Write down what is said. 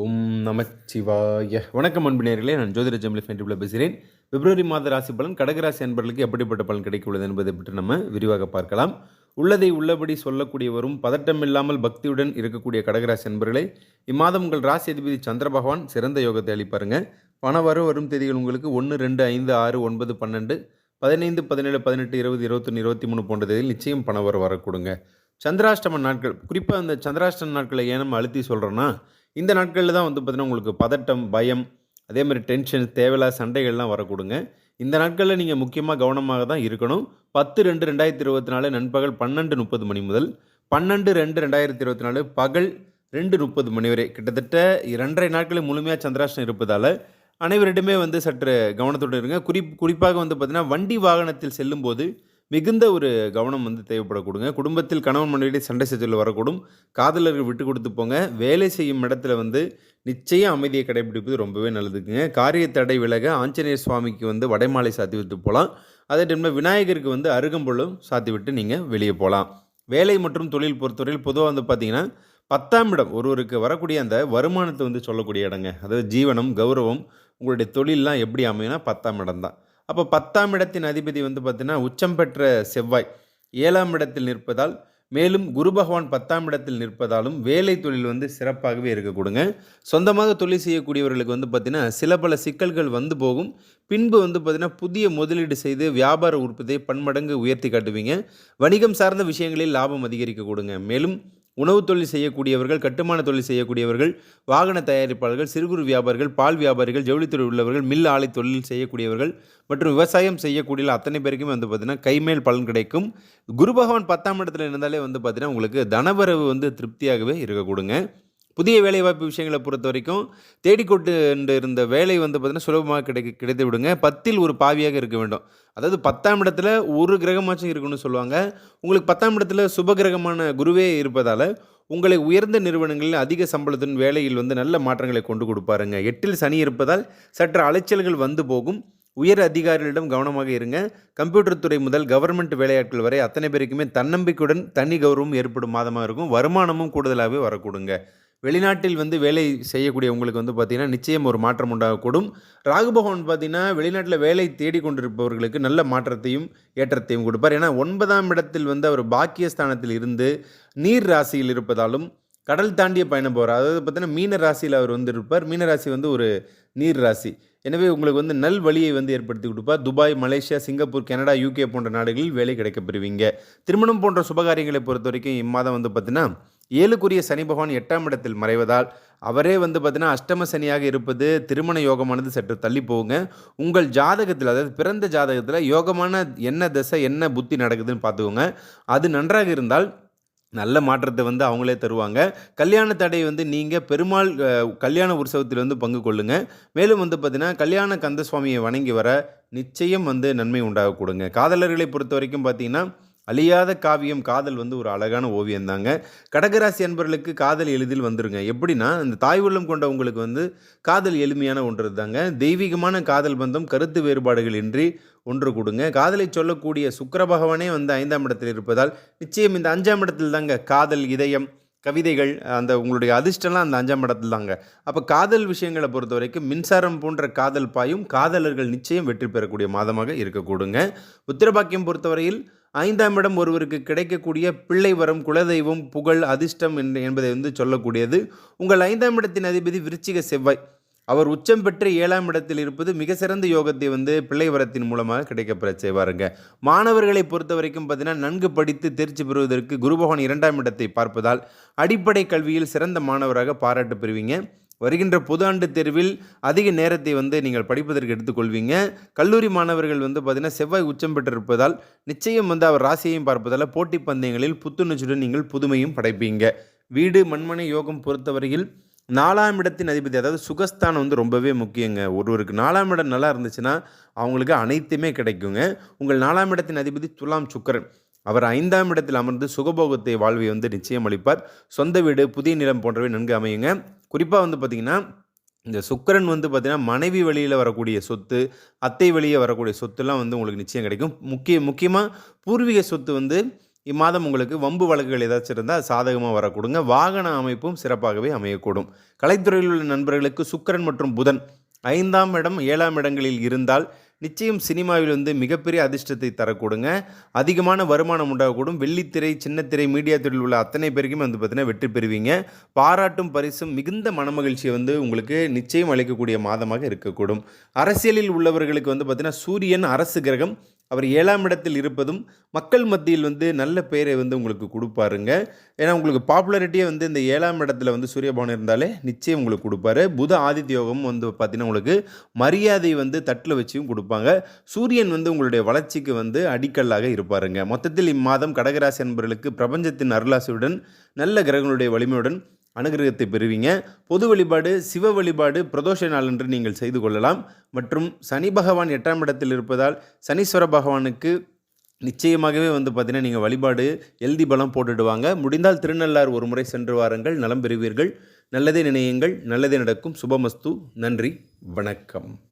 ஓம் நமச்சிவாய. வணக்கம் அன்பினர்களே நான் ஜோதிட ஜெமிலி பேசுகிறேன். பிப்ரவரி மாத ராசி பலன் கடகராசி அன்பர்களுக்கு எப்படிப்பட்ட பலன் கிடைக்க உள்ளது என்பதை பற்றி நம்ம விரிவாக பார்க்கலாம். உள்ளதை உள்ளபடி சொல்லக்கூடியவரும் பதட்டமில்லாமல் பக்தியுடன் இருக்கக்கூடிய கடகராசி அன்பர்களே இம்மாதம் உங்கள் ராசி அதிபதி சந்திர பகவான் சிறந்த யோகத்தை அளிப்பாருங்க. பண வரும் வரும் தேதிகள் உங்களுக்கு ஒன்று ரெண்டு ஐந்து ஆறு ஒன்பது பன்னெண்டு பதினைந்து பதினேழு பதினெட்டு இருபது இருபத்தொன்று இருபத்தி மூணு போன்ற தேதியில் நிச்சயம் பண வர வரக்கூடுங்க. சந்திராஷ்டம நாட்கள் குறிப்பாக அந்த சந்திராஷ்டம நாட்களை ஏன் நம்ம அழுத்தி சொல்கிறோன்னா இந்த நாட்களில் தான் வந்து பார்த்திங்கன்னா உங்களுக்கு பதட்டம் பயம் அதே மாதிரி டென்ஷன் தேவையில்லாத சண்டைகள்லாம் வரக்கூடுங்க. இந்த நாட்களில் நீங்கள் முக்கியமாக கவனமாக தான் இருக்கணும். பத்து ரெண்டு ரெண்டாயிரத்தி இருபத்தி நாலு நண்பகல் பன்னெண்டு முப்பது மணி முதல் பன்னெண்டு ரெண்டு ரெண்டாயிரத்தி இருபத்தி நாலு பகல் ரெண்டு முப்பது மணி வரை. கிட்டத்தட்ட இரண்டரை நாட்களில் முழுமையாக சந்திராஷ்டம் இருப்பதால் அனைவரிடமே வந்து சற்று கவனத்துடன் இருங்க. குறிப் குறிப்பாக வந்து பார்த்திங்கன்னா வண்டி வாகனத்தில் செல்லும்போது மிகுந்த ஒரு கவனம் வந்து தேவைப்படக்கூடுங்க குடும்பத்தில் கணவன் மனைவியிடையே சண்டை சச்சரவு வரக்கூடும். காதலர்கள் விட்டு கொடுத்து போங்க. வேலை செய்யும் இடத்துல வந்து நிச்சயம் அமைதியை கடைபிடிப்பது ரொம்பவே நல்லதுக்குங்க காரிய தடை விலக ஆஞ்சநேயர் சுவாமிக்கு வந்து வடைமாலை சாத்தி விட்டு போகலாம். அதே டைமில் விநாயகருக்கு வந்து அருகம்புல்லும் சாத்தி விட்டு நீங்கள் வெளியே போகலாம். வேலை மற்றும் தொழில் பொறுத்தவரையில் பொதுவாக வந்து பார்த்தீங்கன்னா பத்தாம் இடம் ஒருவருக்கு வரக்கூடிய அந்த வருமானத்தை வந்து சொல்லக்கூடிய இடங்க. அதாவது ஜீவனம் கௌரவம் உங்களுடைய தொழிலெலாம் எப்படி அமையும்னா பத்தாம் இடம் தான். அப்போ பத்தாம் இடத்தின் அதிபதி வந்து பார்த்தீங்கன்னா உச்சம் பெற்ற செவ்வாய். ஏழாம் இடத்தில் நிற்பதால் மேலும் குரு பகவான் பத்தாம் இடத்தில் நிற்பதாலும் வேலை தொழில் வந்து சிறப்பாகவே இருக்க கொடுங்க. சொந்தமாக தொழில் செய்யக்கூடியவர்களுக்கு வந்து பார்த்திங்கன்னா சில பல சிக்கல்கள் வந்து போகும். பின்பு வந்து பார்த்திங்கன்னா புதிய முதலீடு செய்து வியாபார உற்பத்தியை பன்மடங்கு உயர்த்தி காட்டுவீங்க. வணிகம் சார்ந்த விஷயங்களில் லாபம் அதிகரிக்க கொடுங்க. மேலும் உணவு தொழில் செய்யக்கூடியவர்கள் கட்டுமான தொழில் செய்யக்கூடியவர்கள் வாகன தயாரிப்பாளர்கள் சிறு குறு வியாபாரிகள் பால் வியாபாரிகள் ஜவுளித்துறை உள்ளவர்கள் மில் ஆலை தொழில் செய்யக்கூடியவர்கள் மற்றும் விவசாயம் செய்யக்கூடிய அத்தனை பேருக்குமே வந்து பார்த்திங்கன்னா கைமேல் பலன் கிடைக்கும். குரு பகவான் பத்தாம் இடத்துல இருந்தாலே வந்து பார்த்திங்கன்னா உங்களுக்கு தனவரவு வந்து திருப்தியாகவே இருக்க கொடுங்க புதிய வேலைவாய்ப்பு விஷயங்களை பொறுத்த வரைக்கும் தேடிக்கொண்டு இருந்த வேலை வந்து பார்த்திங்கன்னா சுலபமாக கிடைக்க கிடைத்து விடுங்க. பத்தில் ஒரு பாவியாக இருக்க வேண்டும். அதாவது பத்தாம் இடத்துல ஒரு கிரகமாச்சும் இருக்குன்னு சொல்லுவாங்க. உங்களுக்கு பத்தாம் இடத்துல சுப கிரகமான குருவே இருப்பதால் உங்களை உயர்ந்த நிறுவனங்களில் அதிக சம்பளத்தின் வேலையில் வந்து நல்ல மாற்றங்களை கொண்டு கொடுப்பாருங்க. எட்டில் சனி இருப்பதால் சற்று அலைச்சல்கள் வந்து போகும். உயர் அதிகாரிகளிடம் கவனமாக இருங்க. கம்ப்யூட்டர் துறை முதல் கவர்மெண்ட் வேலையாட்கள் வரை அத்தனை பேருக்குமே தன்னம்பிக்கையுடன் தனி கௌரவம் ஏற்படும் மாதமாக இருக்கும். வருமானமும் கூடுதலாகவே வரக்கூடுங்க. வெளிநாட்டில் வந்து வேலை செய்யக்கூடிய உங்களுக்கு வந்து பார்த்திங்கன்னா நிச்சயம் ஒரு மாற்றம் உண்டாகக்கூடும். ராகு பகவான் பார்த்திங்கன்னா வெளிநாட்டில் வேலை தேடிக்கொண்டிருப்பவர்களுக்கு நல்ல மாற்றத்தையும் ஏற்றத்தையும் கொடுப்பார். ஏன்னா ஒன்பதாம் இடத்தில் வந்து அவர் பாக்கியஸ்தானத்தில் இருந்து நீர் ராசியில் இருப்பதாலும் கடல் தாண்டிய பயணம் போகிறார் அதாவது பார்த்தீங்கன்னா மீன ராசியில் அவர் வந்து இருப்பார். மீன ராசி வந்து ஒரு நீர் ராசி. எனவே உங்களுக்கு வந்து நல் வழியை வந்து ஏற்படுத்தி கொடுப்பார். Dubai Malaysia Singapore Canada UK போன்ற நாடுகளில் வேலை கிடைக்கப்பெறுவீங்க திருமணம் போன்ற சுபகாரியங்களை பொறுத்த வரைக்கும் இம்மாதம் வந்து பார்த்தீங்கன்னா ஏழுக்குரிய சனி பகவான் எட்டாம் இடத்தில் மறைவதால் அவரே வந்து பார்த்தீங்கன்னா அஷ்டம சனியாக இருப்பது திருமண யோகமானது சற்று தள்ளி போகுங்க. உங்கள் ஜாதகத்தில் அதாவது பிறந்த ஜாதகத்தில் யோகமான என்ன திசை என்ன புத்தி நடக்குதுன்னு பார்த்துக்கோங்க. அது நன்றாக இருந்தால் நல்ல மாற்றத்தை வந்து அவங்களே தருவாங்க. கல்யாண தடை வந்து நீங்கள் பெருமாள் கல்யாண உற்சவத்தில் வந்து பங்கு கொள்ளுங்கள் மேலும் வந்து பார்த்தீங்கன்னா கல்யாண கந்த சுவாமியை வணங்கி வர நிச்சயம் வந்து நன்மை உண்டாக கொடுங்க காதலர்களை பொறுத்த வரைக்கும் பார்த்தீங்கன்னா அழியாத காவியம் காதல் வந்து ஒரு அழகான ஓவியம் தாங்க. கடகராசி அன்பர்களுக்கு காதல் எளிதில் வந்துருங்க. எப்படின்னா இந்த தாய் உள்ளம் கொண்ட உங்களுக்கு வந்து காதல் எளிமையான ஒன்று தாங்க. தெய்வீகமான காதல் பந்தம் கருத்து வேறுபாடுகள் இன்றி ஒன்று கொடுங்க. காதலை சொல்லக்கூடிய சுக்கர பகவானே வந்து ஐந்தாம் இடத்தில் இருப்பதால் நிச்சயம் இந்த அஞ்சாம் இடத்தில் தாங்க காதல் இதயம் கவிதைகள் அந்த உங்களுடைய அதிர்ஷ்டம்லாம் அந்த அஞ்சாம் இடத்துல தாங்க. அப்போ காதல் விஷயங்களை பொறுத்த வரைக்கும் மின்சாரம் போன்ற காதல் பாயும் காதலர்கள் நிச்சயம் வெற்றி பெறக்கூடிய மாதமாக இருக்கக்கூடுங்க. உத்திரபாக்கியம் பொறுத்தவரையில் ஐந்தாம் இடம் ஒருவருக்கு கிடைக்கக்கூடிய பிள்ளை வரம் குலதெய்வம் புகழ் அதிர்ஷ்டம் என்பதை வந்து சொல்லக்கூடியது. உங்கள் ஐந்தாம் இடத்தின் அதிபதி விருச்சிக செவ்வாய். அவர் உச்சம் பெற்று ஏழாம் இடத்தில் இருப்பது மிக சிறந்த யோகத்தை வந்து பிள்ளை வரத்தின் மூலமாக கிடைக்கப்பெற செய்வாருங்க. மாணவர்களை பொறுத்த வரைக்கும் பார்த்தீங்கன்னா நன்கு படித்து தேர்ச்சி பெறுவதற்கு குருபகவான் இரண்டாம் இடத்தை பார்ப்பதால் அடிப்படை கல்வியில் சிறந்த மாணவராக பாராட்டு பெறுவீங்க. வருகின்ற பொது ஆண்டு தேர்வில் அதிக நேரத்தை வந்து நீங்கள் படிப்பதற்கு எடுத்துக்கொள்வீங்க. கல்லூரி மாணவர்கள் வந்து பார்த்திங்கன்னா செவ்வாய் உச்சம் பெற்றிருப்பதால் நிச்சயம் வந்து அவர் ராசியையும் பார்ப்பதால் போட்டி பந்தயங்களில் புத்துணர்ச்சியுடன் நீங்கள் புதுமையும் படைப்பீங்க. வீடு மண்மனை யோகம் பொறுத்தவரையில் நாலாம் இடத்தின் அதிபதி அதாவது சுகஸ்தானம் வந்து ரொம்பவே முக்கியங்க. ஒருவருக்கு நாலாம் இடம் நல்லா இருந்துச்சுன்னா அவங்களுக்கு அனைத்துமே கிடைக்குங்க. உங்கள் நாலாம் இடத்தின் அதிபதி துலாம் சுக்கரன். அவர் ஐந்தாம் இடத்தில் அமர்ந்து சுகபோகத்தை வாழ்வை வந்து நிச்சயம் அளிப்பார். சொந்த வீடு புதிய நிலம் போன்றவை நன்கு அமையுங்க. குறிப்பாக வந்து பார்த்திங்கன்னா இந்த சுக்கரன் வந்து பார்த்திங்கன்னா மனைவி வழியில் வரக்கூடிய சொத்து அத்தை வழியே வரக்கூடிய சொத்துலாம் வந்து உங்களுக்கு நிச்சயம் கிடைக்கும். முக்கிய முக்கியமாக பூர்வீக சொத்து வந்து இம்மாதம் உங்களுக்கு வம்பு வழக்குகள் ஏதாச்சும் இருந்தால் சாதகமாக வரக்கூடுங்க. வாகன அமைப்பும் சிறப்பாகவே அமையக்கூடும். கலைத்துறையில் உள்ள நண்பர்களுக்கு சுக்கிரன் மற்றும் புதன் ஐந்தாம் இடம் ஏழாம் இடங்களில் இருந்தால் நிச்சயம் சினிமாவில் வந்து மிகப்பெரிய அதிர்ஷ்டத்தை தரக்கூடுங்க. அதிகமான வருமானம் உண்டாகக்கூடும். வெள்ளித்திரை சின்னத்திரை மீடியா துறையில் உள்ள அத்தனை பேருக்குமே வந்து பார்த்தீங்கன்னா வெற்றி பெறுவீங்க. பாராட்டும் பரிசும் மிகுந்த மனமகிழ்ச்சியை வந்து உங்களுக்கு நிச்சயம் அளிக்கக்கூடிய மாதமாக இருக்கக்கூடும். அரசியலில் உள்ளவர்களுக்கு வந்து பார்த்திங்கன்னா சூரியன் அரசு கிரகம் அவர் ஏழாம் இடத்தில் இருப்பதும் மக்கள் மத்தியில் வந்து நல்ல பெயரை வந்து உங்களுக்கு கொடுப்பாருங்க. ஏன்னா உங்களுக்கு பாப்புலாரிட்டியே வந்து இந்த ஏழாம் இடத்துல வந்து சூரியபவன் இருந்தாலே நிச்சயம் உங்களுக்கு கொடுப்பாரு. புத ஆதித்ய யோகம் வந்து பார்த்தீங்கன்னா உங்களுக்கு மரியாதை வந்து தட்டில் வச்சியும் கொடுப்பாங்க. சூரியன் வந்து உங்களுடைய வளர்ச்சிக்கு வந்து அடிக்கல்லாக இருப்பாருங்க. மொத்தத்தில் இம்மாதம் கடகராசி என்பவர்களுக்கு பிரபஞ்சத்தின் அருளாசியுடன் நல்ல கிரகங்களுடைய வலிமையுடன் அனுகிரகத்தை பெறுவீங்க. பொது வழிபாடு சிவ வழிபாடு பிரதோஷ நாளன்று நீங்கள் செய்து கொள்ளலாம். மற்றும் சனி பகவான் எட்டாம் இடத்தில் இருப்பதால் சனீஸ்வர பகவானுக்கு நிச்சயமாகவே வந்து பார்த்தீங்கன்னா நீங்கள் வழிபாடு எழுதி பலம் போட்டுடுவாங்க. முடிந்தால் திருநள்ளார் ஒரு முறை சென்று வாருங்கள். நலம் பெறுவீர்கள். நல்லதே நினையுங்கள். நல்லதே நடக்கும். சுபமஸ்து. நன்றி. வணக்கம்.